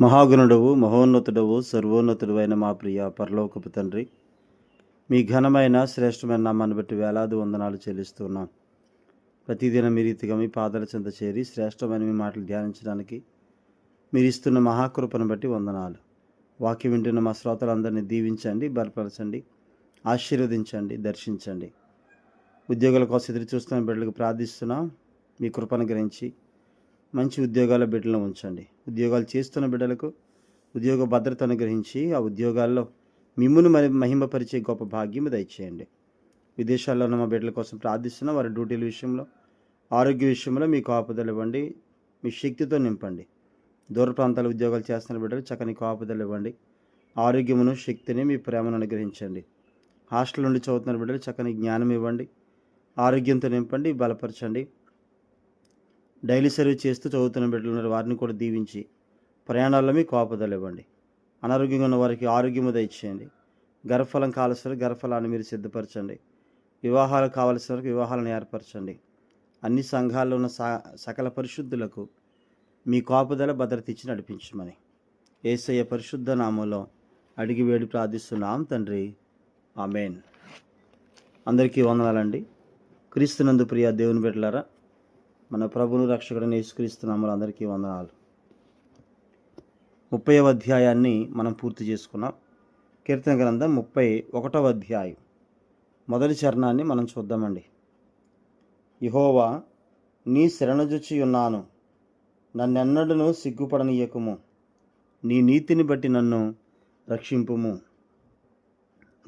మహాగుణుడవు మహోన్నతుడవు సర్వోన్నతుడు అయిన మా ప్రియ పరలోకపు తండ్రి మీ ఘనమైన శ్రేష్టమైన నామాన్ని బట్టి వేలాది వందనాలు చెల్లిస్తున్నాం. ప్రతిదినం మీ రీతిగా మీ పాదాల చెంత చేరి శ్రేష్టమైన మీ మాటలు ధ్యానించడానికి మీరు ఇస్తున్న మహాకృపను బట్టి వందనాలు. వాక్యం వింటున్న మా శ్రోతలందరినీ దీవించండి బలపరచండి ఆశీర్వదించండి దర్శించండి. ఉద్యోగాల కోసం ఎదురు చూస్తున్న బిడ్డలకు ప్రార్థిస్తున్నాం. మీ కృపను గ్రహించి మంచి ఉద్యోగాల బిడ్డలను ఉంచండి. ఉద్యోగాలు చేస్తున్న బిడ్డలకు ఉద్యోగ భద్రతను గ్రహించి ఆ ఉద్యోగాల్లో మిమ్మును మరి మహిమపరిచే గొప్ప భాగ్యం దయచేయండి. విదేశాల్లో ఉన్న మా బిడ్డల కోసం ప్రార్థిస్తున్న వారి డ్యూటీల విషయంలో ఆరోగ్య విషయంలో మీ కాపుదలు ఇవ్వండి. మీ శక్తితో నింపండి. దూర ప్రాంతాల ఉద్యోగాలు చేస్తున్న బిడ్డలు చక్కని కాపుదలు ఇవ్వండి. ఆరోగ్యమును శక్తిని మీ ప్రేమను అనుగ్రహించండి. హాస్టల్ నుండి చదువుతున్న బిడ్డలు చక్కని జ్ఞానం ఇవ్వండి. ఆరోగ్యంతో నింపండి బలపరచండి. డైలీ సర్వీస్ చేస్తూ చదువుతున్న బిడ్డలు ఉన్నారు. వారిని కూడా దీవించి ప్రయాణాల్లో మీ కాపుదలు ఇవ్వండి. అనారోగ్యంగా ఉన్న వారికి ఆరోగ్యము దయచేయండి. గర్భఫలం కావలసిన గర్భఫలాన్ని మీరు సిద్ధపరచండి. వివాహాలు కావలసిన వరకు వివాహాలను ఏర్పరచండి. అన్ని సంఘాల్లో ఉన్న స- సకల పరిశుద్ధులకు మీ కాపుదల భద్రత ఇచ్చి నడిపించమని ఏసయ్య పరిశుద్ధ నామంలో అడిగి వేడి ప్రార్థిస్తున్నాం తండ్రి. ఆమెన్. అందరికీ వందనాలండి. క్రీస్తునందు ప్రియ దేవుని బిడ్డలారా మన ప్రభును రక్షకుడు యేసుక్రీస్తున్నాము అందరికీ వందనాలు. ముప్పై అధ్యాయాన్ని మనం పూర్తి చేసుకున్నాం. కీర్తన గ్రంథం ముప్పై ఒకటవ అధ్యాయం. మొదటి చరణాన్ని మనం చూద్దామండి. ఇహోవా నీ శరణజొచ్చి ఉన్నాను నన్నెన్నడను సిగ్గుపడనీయకుము. నీ నీతిని బట్టి నన్ను రక్షింపుము.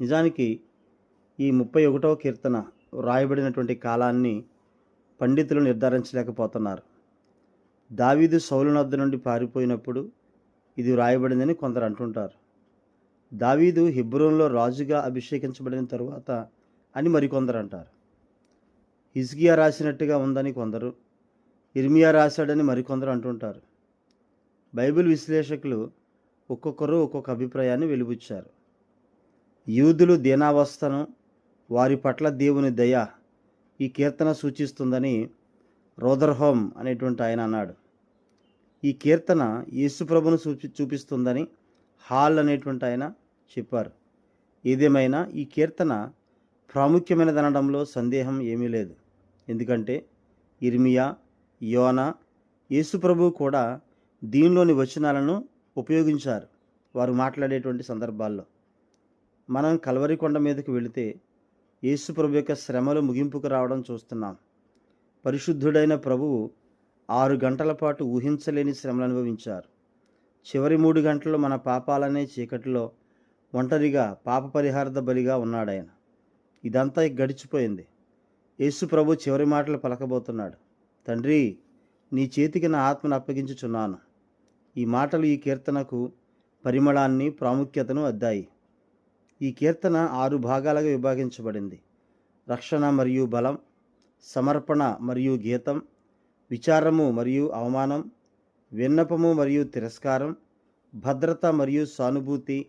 నిజానికి ఈ ముప్పై ఒకటవ కీర్తన వ్రాయబడినటువంటి కాలాన్ని పండితులు నిర్ధారించలేకపోతున్నారు. దావీదు సౌలునద్ద నుండి పారిపోయినప్పుడు ఇది వ్రాయబడిందని కొందరు అంటుంటారు. దావీదు హిబ్రోన్లో రాజుగా అభిషేకించబడిన తరువాత అని మరికొందరు అంటారు. హిజ్గియా రాసినట్టుగా ఉందని కొందరు ఇర్మియా రాశాడని మరికొందరు అంటుంటారు. బైబిల్ విశ్లేషకులు ఒక్కొక్కరు ఒక్కొక్క అభిప్రాయాన్ని వెలిబుచ్చారు. యూదులు దీనావస్థను వారి పట్ల దేవుని దయ ఈ కీర్తన సూచిస్తుందని రోదర్హోమ్ అనేటువంటి ఆయన అన్నాడు. ఈ కీర్తన యేసుప్రభును చూపి చూపిస్తుందని హాల్ అనేటువంటి ఆయన చెప్పారు. ఏదేమైనా ఈ కీర్తన ప్రాముఖ్యమైనది అనడంలో సందేహం ఏమీ లేదు. ఎందుకంటే ఇర్మియా యోన యేసుప్రభు కూడా దీనిలోని వచనాలను ఉపయోగించారు వారు మాట్లాడేటువంటి సందర్భాల్లో. మనం కలవరి కొండ మీదకి వెళితే యేసుప్రభు యొక్క శ్రమలు ముగింపుకు రావడం చూస్తున్నాం. పరిశుద్ధుడైన ప్రభువు ఆరు గంటల పాటు ఊహించలేని శ్రమలు అనుభవించారు. చివరి మూడు గంటలు మన పాపాలనే చీకటిలో ఒంటరిగా పాప పరిహారద బలిగా ఉన్నాడాయన. ఇదంతా గడిచిపోయింది. యేసు ప్రభు చివరి మాటలు పలకబోతున్నాడు. తండ్రి నీ చేతికి నా ఆత్మను అప్పగించుచున్నాను. ఈ మాటలు ఈ కీర్తనకు పరిమళాన్ని ప్రాముఖ్యతను అద్దాయి. ఈ కీర్తన ఆరు భాగాలుగా విభాగించబడింది. రక్షణ మరియు బలం సమర్పణ మరియు గీతం విచారము మరియు అవమానం విన్నపము మరియు తిరస్కారం భద్రత మరియు సానుభూతి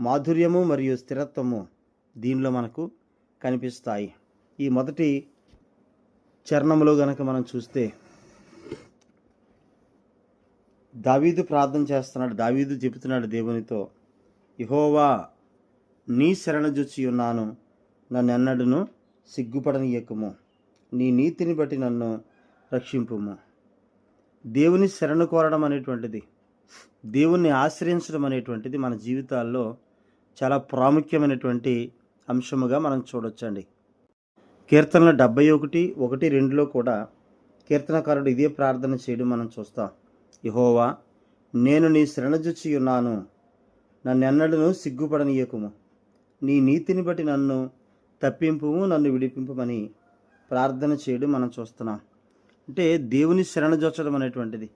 మాధుర్యము మరియు స్థిరత్వము దీనిలో మనకు కనిపిస్తాయి. ఈ మొదటి చరణంలో గనక మనం చూస్తే దావీదు ప్రార్థన చేస్తున్నాడు దావీదు చెబుతున్నాడు దేవునితో ఇహోవా నీ శరణ ఉన్నాను. నన్ను ఎన్నడను సిగ్గుపడనీయకము. నీ నీతిని బట్టి నన్ను రక్షింపుము. దేవుని శరణు కోరడం అనేటువంటిది దేవుణ్ణి ఆశ్రయించడం అనేటువంటిది మన జీవితాల్లో చాలా ప్రాముఖ్యమైనటువంటి అంశముగా మనం చూడొచ్చండి. కీర్తనల డెబ్బై ఒకటి ఒకటి రెండులో కూడా కీర్తనకారుడు ఇదే ప్రార్థన చేయడం మనం చూస్తాం. ఇహోవా నేను నీ శరణజొచ్చి ఉన్నాను. నన్నెన్నడను సిగ్గుపడనీయకుము. నీ నీతిని బట్టి నన్ను తప్పింపుము నన్ను విడిపింపమని ప్రార్థన చేయడం మనం చూస్తున్నాం. అంటే దేవుని శరణజొచ్చడం అనేటువంటిది.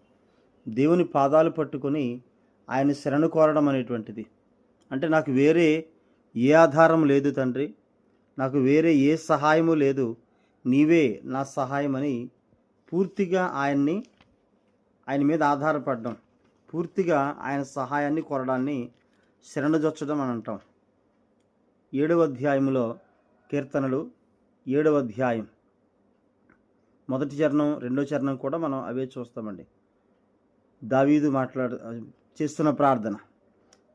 దేవుని పాదాలు పట్టుకొని ఆయన శరణు కోరడం అనేటువంటిది. అంటే నాకు వేరే ఏ ఆధారం లేదు తండ్రి. నాకు వేరే ఏ సహాయము లేదు. నీవే నా సహాయమని పూర్తిగా ఆయన్ని ఆయన మీద ఆధారపడడం. పూర్తిగా ఆయన సహాయాన్ని కోరడాన్ని శరణజొచ్చడం అని అంటాం. ఏడవ అధ్యాయంలో కీర్తనలు ఏడవ అధ్యాయం. మొదటి చరణం రెండో చరణం కూడా మనం అవే చూస్తామండి. దావీదు మాట్లాడు చేస్తున్న ప్రార్థన.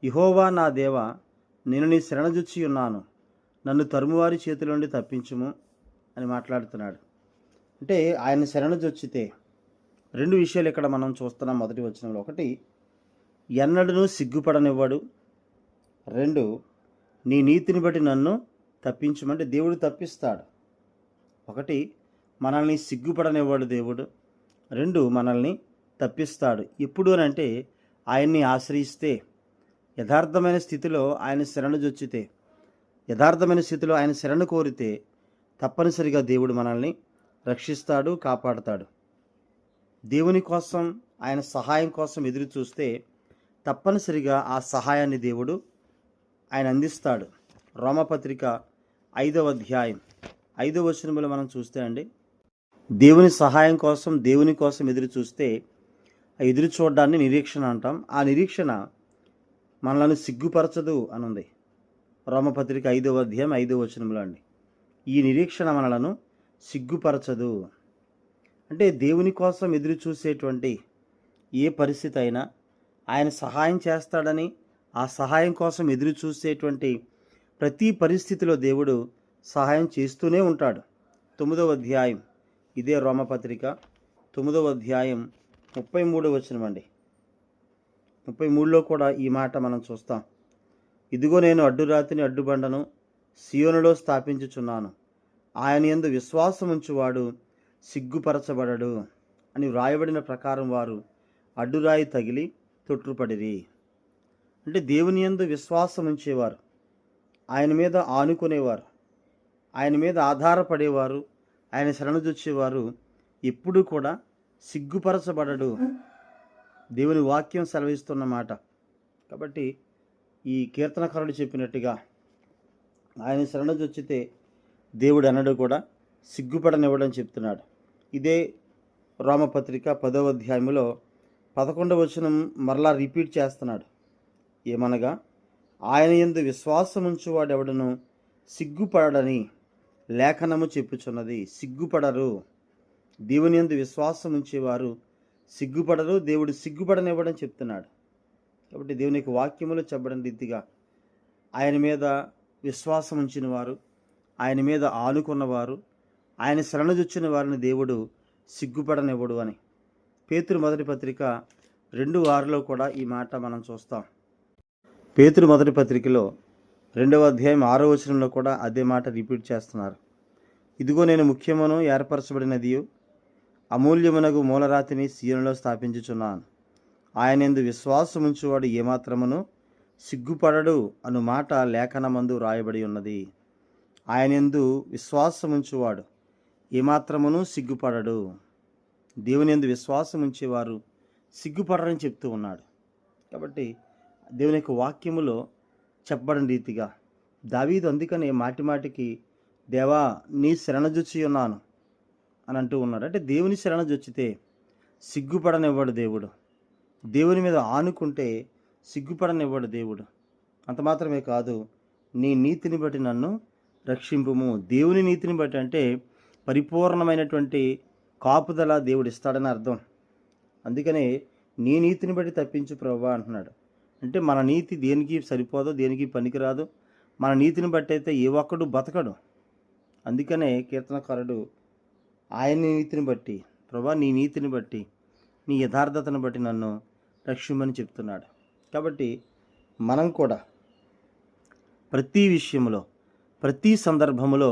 ఇహోవా నా దేవ నేను నీ శరణజుచ్చి ఉన్నాను. నన్ను తరుమువారి చేతుల నుండి తప్పించుము అని మాట్లాడుతున్నాడు. అంటే ఆయన శరణజొచ్చితే రెండు విషయాలు ఇక్కడ మనం చూస్తున్నాం మొదటి వచనంలో. ఒకటి ఎన్నడూ సిగ్గుపడనివ్వడు. రెండు నీ నీతిని బట్టి నన్ను తప్పించమంటే దేవుడు తప్పిస్తాడు. ఒకటి మనల్ని సిగ్గుపడనివ్వడు దేవుడు. రెండు మనల్ని తప్పిస్తాడు. ఎప్పుడు అని అంటే ఆయన్ని ఆశ్రయిస్తే యథార్థమైన స్థితిలో ఆయన శరణు జొచ్చితే యథార్థమైన స్థితిలో ఆయన శరణు కోరితే తప్పనిసరిగా దేవుడు మనల్ని రక్షిస్తాడు కాపాడుతాడు. దేవుని కోసం ఆయన సహాయం కోసం ఎదురు చూస్తే తప్పనిసరిగా ఆ సహాయాన్ని దేవుడు ఆయన అందిస్తాడు. రోమపత్రిక ఐదవ అధ్యాయం. ఐదవ వచనంలో మనం చూస్తే అండి దేవుని సహాయం కోసం దేవుని కోసం ఎదురు చూస్తే ఆ ఎదురు చూడడాన్ని నిరీక్షణ అంటాం. ఆ నిరీక్షణ మనలను సిగ్గుపరచదు అనుంది. రోమపత్రిక ఐదవ అధ్యాయం ఐదవ వచనంలో అండి ఈ నిరీక్షణ మనలను సిగ్గుపరచదు. అంటే దేవుని కోసం ఎదురు చూసేటువంటి ఏ పరిస్థితి అయినా ఆయన సహాయం చేస్తాడని ఆ సహాయం కోసం ఎదురు చూసేటువంటి ప్రతి పరిస్థితిలో దేవుడు సహాయం చేస్తూనే ఉంటాడు. తొమ్మిదవ అధ్యాయం. ఇదే రోమపత్రిక. తొమ్మిదవ అధ్యాయం ముప్పై మూడు వచ్చినమండి అండి. ముప్పై మూడులో కూడా ఈ మాట మనం చూస్తాం. ఇదిగో నేను అడ్డురాతిని అడ్డుబండను సియోనులో స్థాపించుచున్నాను. ఆయన యందు విశ్వాసం ఉంచువాడు సిగ్గుపరచబడడు అని వ్రాయబడిన ప్రకారం వారు అడ్డురాయి తగిలి తొట్టుపడిరి అంటే దేవుని యందు విశ్వాసం ఉంచేవారు. ఆయన మీద ఆనుకునేవారు. ఆయన మీద ఆధారపడేవారు. ఆయన శరణుజొచ్చేవారు ఎప్పుడు కూడా సిగ్గుపరచబడడు. దేవుని వాక్యం సెలవిస్తున్నమాట కాబట్టి ఈ కీర్తనకారుడు చెప్పినట్టుగా ఆయన శరణుజొచ్చితే దేవుడు అనడు కూడా సిగ్గుపడనివ్వడం చెప్తున్నాడు. ఇదే రామపత్రిక పదవ అధ్యాయంలో పదకొండవ వచనం మరలా రిపీట్ చేస్తున్నాడు. ఏమనగా ఆయన ఎందు విశ్వాసముంచువాడెవడను సిగ్గుపడని లేఖనము చెప్పుచున్నది. సిగ్గుపడరు. దేవుని ఎందు విశ్వాసం ఉంచేవారు సిగ్గుపడరు. దేవుడు సిగ్గుపడనివ్వడం చెప్తున్నాడు. కాబట్టి దేవుని యొక్క వాక్యములు చెప్పడం రీతిగా ఆయన మీద విశ్వాసం ఉంచిన వారు ఆయన మీద ఆనుకున్నవారు ఆయన శరణజొచ్చిన వారిని దేవుడు సిగ్గుపడనివ్వడు అని. పేతురు మొదటి పత్రిక రెండు వారిలో కూడా ఈ మాట మనం చూస్తాం. పేతురు మొదటి పత్రికలో రెండవ అధ్యాయం ఆరో వచనంలో కూడా అదే మాట రిపీట్ చేస్తున్నారు. ఇదిగో నేను ముఖ్యమును ఏర్పరచబడినది అమూల్యమునగు మూలరాతిని సీనులో స్థాపించుచున్నాను. ఆయన ఎందు విశ్వాసముంచువాడు ఏమాత్రమును సిగ్గుపడడు అను మాట లేఖనమందు రాయబడి ఉన్నది. ఆయన ఎందు విశ్వాసముంచువాడు ఏమాత్రమును సిగ్గుపడడు. దేవుని ఎందు విశ్వాసం ఉంచేవారు సిగ్గుపడరని చెప్తూ ఉన్నాడు. కాబట్టి దేవుని యొక్క వాక్యములో చెప్పబడిన రీతిగా దావీదు అందుకనే మాటి మాటికి దేవా నీ శరణజొచ్చి ఉన్నాను అని అంటూ ఉన్నాడు. అంటే దేవుని శరణజొచ్చితే సిగ్గుపడనివ్వడు దేవుడు. దేవుని మీద ఆనుకుంటే సిగ్గుపడనివ్వడు దేవుడు. అంత మాత్రమే కాదు నీ నీతిని బట్టి నన్ను రక్షింపుము. దేవుని నీతిని బట్టి అంటే పరిపూర్ణమైనటువంటి కాపుదల దేవుడు ఇస్తాడని అర్థం. అందుకనే నీ నీతిని బట్టి తప్పించు ప్రభా అంటున్నాడు. అంటే మన నీతి దేనికి సరిపోదో దేనికి పనికిరాదు మన నీతిని బట్టి అయితే ఏ ఒక్కడు బతకడు. అందుకనే కీర్తనకారుడు ఆయన నీతిని బట్టి ప్రభా నీ నీతిని బట్టి నీ యథార్థతను బట్టి నన్ను రక్షిమని చెప్తున్నాడు. కాబట్టి మనం కూడా ప్రతి విషయంలో ప్రతి సందర్భంలో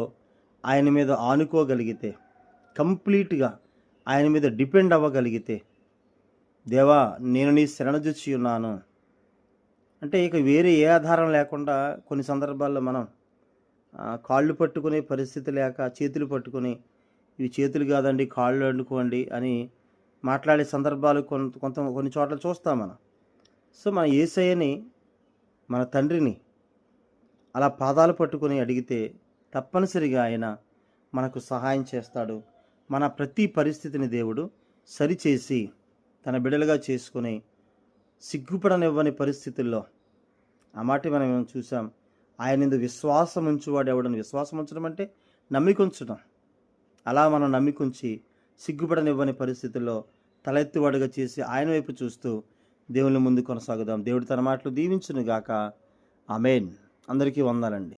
ఆయన మీద ఆనుకోగలిగితే కంప్లీట్గా ఆయన మీద డిపెండ్ అవ్వగలిగితే దేవా నేను నీ శరణజొచ్చి ఉన్నాను. అంటే ఇక వేరే ఏ ఆధారం లేకుండా కొన్ని సందర్భాల్లో మనం కాళ్ళు పట్టుకునే పరిస్థితి లేక చేతులు పట్టుకుని ఇవి చేతులు కాదండి కాళ్ళు వండుకోండి అని మాట్లాడే సందర్భాలు కొంత కొంత కొన్ని చోట్ల చూస్తాం మనం. సో మన ఏసయ్యని మన తండ్రిని అలా పాదాలు పట్టుకొని అడిగితే తప్పనిసరిగా ఆయన మనకు సహాయం చేస్తాడు. మన ప్రతి పరిస్థితిని దేవుడు సరిచేసి తన బిడలుగా చేసుకొని సిగ్గుపడనివ్వని పరిస్థితుల్లో ఆ మాట మనం చూసాం? ఆయన ఇందు విశ్వాసం ఉంచువాడు ఎవడని విశ్వాసం ఉంచడం అంటే నమ్మికుంచడం అలా మనం నమ్మికుంచి సిగ్గుపడనివ్వని పరిస్థితుల్లో తలెత్తువాడుగా చేసి ఆయన వైపు చూస్తూ దేవుని ముందు కొనసాగుదాం. దేవుడు తన మాటలు దీవించును గాక అమేన్ అందరికీ వందాలండి.